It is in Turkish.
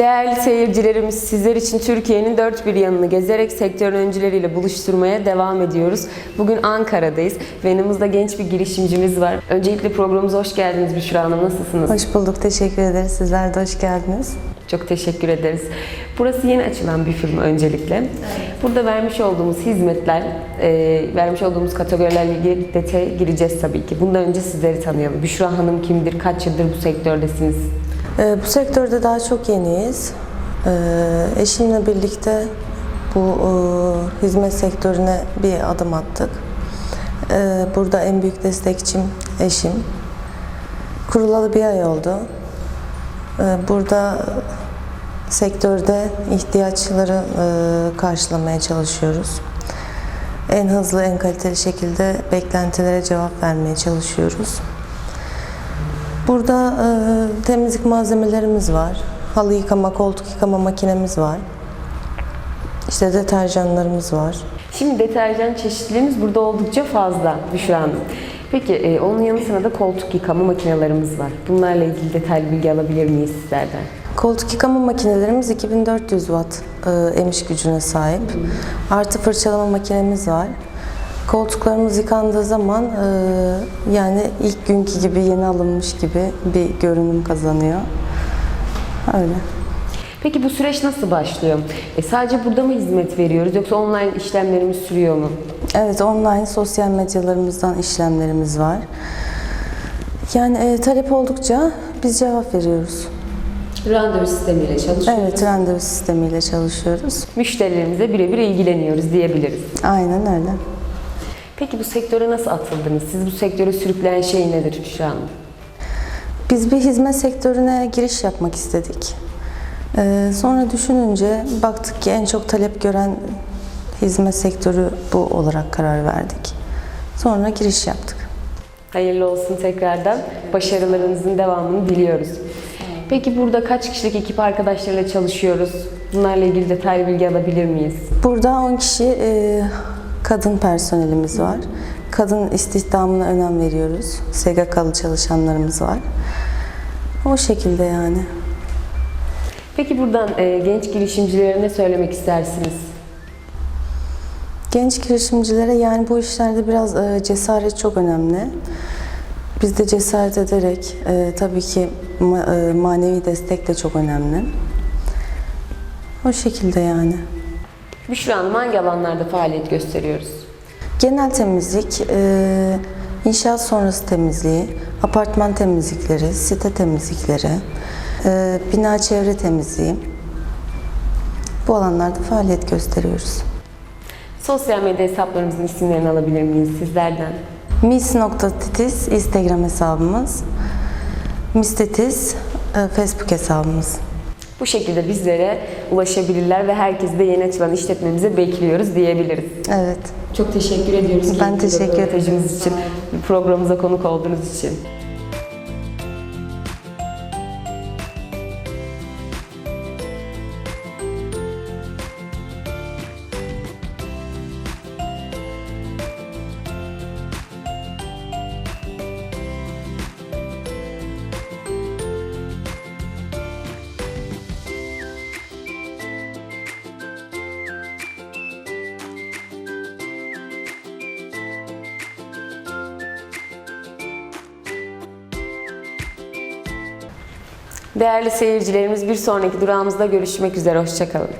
Değerli seyircilerimiz sizler için Türkiye'nin dört bir yanını gezerek sektörün öncüleriyle buluşturmaya devam ediyoruz. Bugün Ankara'dayız ve yanımızda genç bir girişimcimiz var. Öncelikle programımıza hoş geldiniz Büşra Hanım. Nasılsınız? Hoş bulduk, teşekkür ederiz. Sizler de hoş geldiniz. Çok teşekkür ederiz. Burası yeni açılan bir firma öncelikle. Burada vermiş olduğumuz hizmetler, e, vermiş olduğumuz kategorilerle ilgili detaya gireceğiz tabii ki. Bundan önce sizleri tanıyalım. Büşra Hanım kimdir? Kaç yıldır bu sektördesiniz? Ee, bu sektörde daha çok yeniyiz. Ee, eşimle birlikte bu e, hizmet sektörüne bir adım attık. Ee, burada en büyük destekçim eşim. Kurulalı bir ay oldu. Burada sektörde ihtiyaçları e, karşılamaya çalışıyoruz. En hızlı, en kaliteli şekilde beklentilere cevap vermeye çalışıyoruz. Burada e, temizlik malzemelerimiz var. Halı yıkama, koltuk yıkama makinemiz var. İşte deterjanlarımız var. Şimdi deterjan çeşitliliğimiz burada oldukça fazla Büşra Hanım. Peki e, onun yanı sıra da koltuk yıkama makinelerimiz var. Bunlarla ilgili detaylı bilgi alabilir miyiz sizlerden? Koltuk yıkama makinelerimiz 2400 watt e, emiş gücüne sahip. Artı fırçalama makinemiz var. Koltuklarımız yıkandığı zaman e, yani ilk günkü gibi yeni alınmış gibi bir görünüm kazanıyor. Öyle. Peki bu süreç nasıl başlıyor? E, sadece burada mı hizmet veriyoruz yoksa online işlemlerimiz sürüyor mu? Evet, online sosyal medyalarımızdan işlemlerimiz var. Yani e, talep oldukça biz cevap veriyoruz. Randevu sistemiyle çalışıyoruz. Evet, randevu sistemiyle çalışıyoruz. Müşterilerimize birebir ilgileniyoruz diyebiliriz. Aynen öyle. Peki bu sektöre nasıl atıldınız? Siz bu sektöre sürükleyen şey nedir Büşra Hanım? Biz bir hizmet sektörüne giriş yapmak istedik. Ee, sonra düşününce baktık ki en çok talep gören hizmet sektörü bu olarak karar verdik. Sonra giriş yaptık. Hayırlı olsun tekrardan. Başarılarınızın devamını diliyoruz. Peki burada kaç kişilik ekip arkadaşlarıyla çalışıyoruz? Bunlarla ilgili detaylı bilgi alabilir miyiz? Burada 10 kişi e, kadın personelimiz var. Kadın istihdamına önem veriyoruz. SGK'lı çalışanlarımız var. O şekilde yani. Peki buradan e, genç girişimcilere ne söylemek istersiniz? Genç girişimcilere yani bu işlerde biraz e, cesaret çok önemli. Biz de cesaret ederek e, tabii ki ma- e, manevi destek de çok önemli. O şekilde yani. Büşra Hanım hangi alanlarda faaliyet gösteriyoruz? Genel temizlik, e, inşaat sonrası temizliği, apartman temizlikleri, site temizlikleri, e, bina çevre temizliği. Bu alanlarda faaliyet gösteriyoruz. Sosyal medya hesaplarımızın isimlerini alabilir miyiz sizlerden? Mis.titiz Instagram hesabımız. Mistetiz e, Facebook hesabımız. Bu şekilde bizlere ulaşabilirler ve herkesi de yeni açılan işletmemize bekliyoruz diyebiliriz. Evet. Çok teşekkür ediyoruz. Ben teşekkür ederim. için, programımıza konuk olduğunuz için. Değerli seyircilerimiz bir sonraki durağımızda görüşmek üzere. Hoşçakalın.